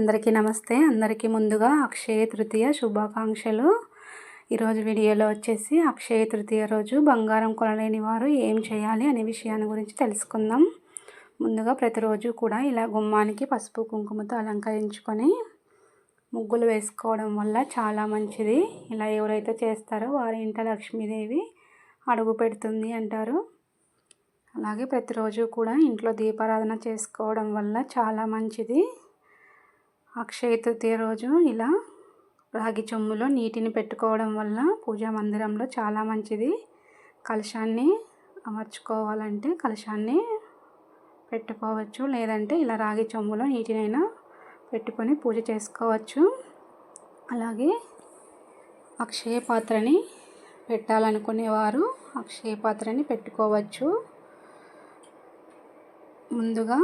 అందరికీ నమస్తే. అందరికీ ముందుగా అక్షయ తృతీయ శుభాకాంక్షలు. ఈరోజు వీడియోలో వచ్చేసి అక్షయ తృతీయ రోజు బంగారం కొనలేని వారు ఏం చేయాలి అనే విషయాన్ని గురించి తెలుసుకుందాం. ముందుగా ప్రతిరోజు కూడా ఇలా గుమ్మానికి పసుపు కుంకుమతో అలంకరించుకొని ముగ్గులు వేసుకోవడం వల్ల చాలా మంచిది. ఇలా ఎవరైతే చేస్తారో వారి ఇంట లక్ష్మీదేవి అడుగు పెడుతుంది అంటారు. అలాగే ప్రతిరోజు కూడా ఇంట్లో దీపారాధన చేసుకోవడం వల్ల చాలా మంచిది. అక్షయ తృతీయ రోజు ఇలా రాగి చెమ్ములో నీటిని పెట్టుకోవడం వల్ల పూజా మందిరంలో చాలా మంచిది. కలశాన్ని అమర్చుకోవాలంటే కలశాన్ని పెట్టుకోవచ్చు. లేదంటే ఇలా రాగి చెమ్ములో నీటినైనా పెట్టుకొని పూజ చేసుకోవచ్చు. అలాగే అక్షయ పాత్రని పెట్టాలనుకునేవారు అక్షయ పాత్రని పెట్టుకోవచ్చు. ముందుగా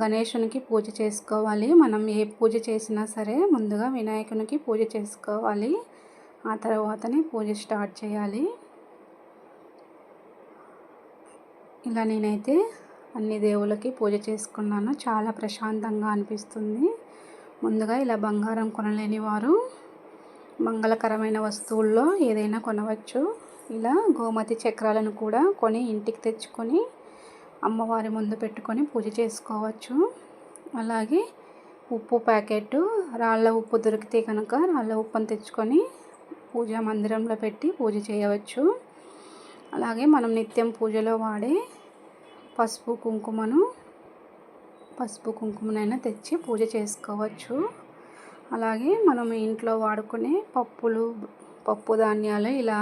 గణేషునికి పూజ చేసుకోవాలి. మనం ఏ పూజ చేసినా సరే ముందుగా వినాయకునికి పూజ చేసుకోవాలి. ఆ తర్వాతనే పూజ స్టార్ట్ చేయాలి. ఇలా నేనైతే అన్ని దేవులకి పూజ చేసుకున్నాను. చాలా ప్రశాంతంగా అనిపిస్తుంది. ముందుగా ఇలా బంగారం కొనలేని వారు మంగళకరమైన వస్తువుల్లో ఏదైనా కొనవచ్చు. ఇలా గోమతి చక్రాలను కూడా కొని ఇంటికి తెచ్చుకొని అమ్మవారి ముందు పెట్టుకొని పూజ చేసుకోవచ్చు. అలాగే ఉప్పు ప్యాకెట్ రాళ్ళ ఉప్పు దొరికితే కనుక రాళ్ళ ఉప్పును తెచ్చుకొని పూజా మందిరంలో పెట్టి పూజ చేయవచ్చు. అలాగే మనం నిత్యం పూజలో వాడే పసుపు కుంకుమను పసుపు కుంకుమనైనా తెచ్చి పూజ చేసుకోవచ్చు. అలాగే మనం ఇంట్లో వాడుకునే పప్పులు పప్పు ధాన్యాలు ఇలా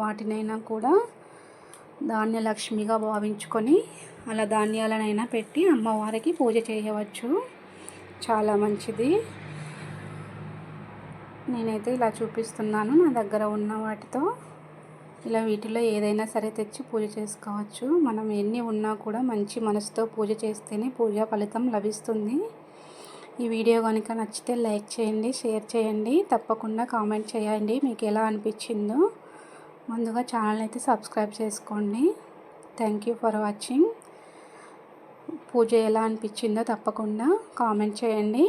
వాటినైనా కూడా ధాన్యలక్ష్మిగా భావించుకొని అలా ధాన్యాలనైనా పెట్టి అమ్మవారికి పూజ చేయవచ్చు. చాలా మంచిది. నేనైతే ఇలా చూపిస్తున్నాను నా దగ్గర ఉన్న వాటితో. ఇలా వీటిలో ఏదైనా సరే తెచ్చి పూజ చేసుకోవచ్చు. మనం ఎన్ని ఉన్నా కూడా మంచి మనసుతో పూజ చేస్తేనే పూజా ఫలితం లభిస్తుంది. ఈ వీడియో కనుక నచ్చితే లైక్ చేయండి షేర్ చేయండి. తప్పకుండా కామెంట్ చేయండి. మీకు ఎలా అనిపించిందో ముందుగా ఛానల్ అయితే సబ్స్క్రైబ్ చేసుకోండి. థ్యాంక్ యూ ఫర్ వాచింగ్ పూజ ఎలా అనిపించిందో తప్పకుండా కామెంట్ చేయండి.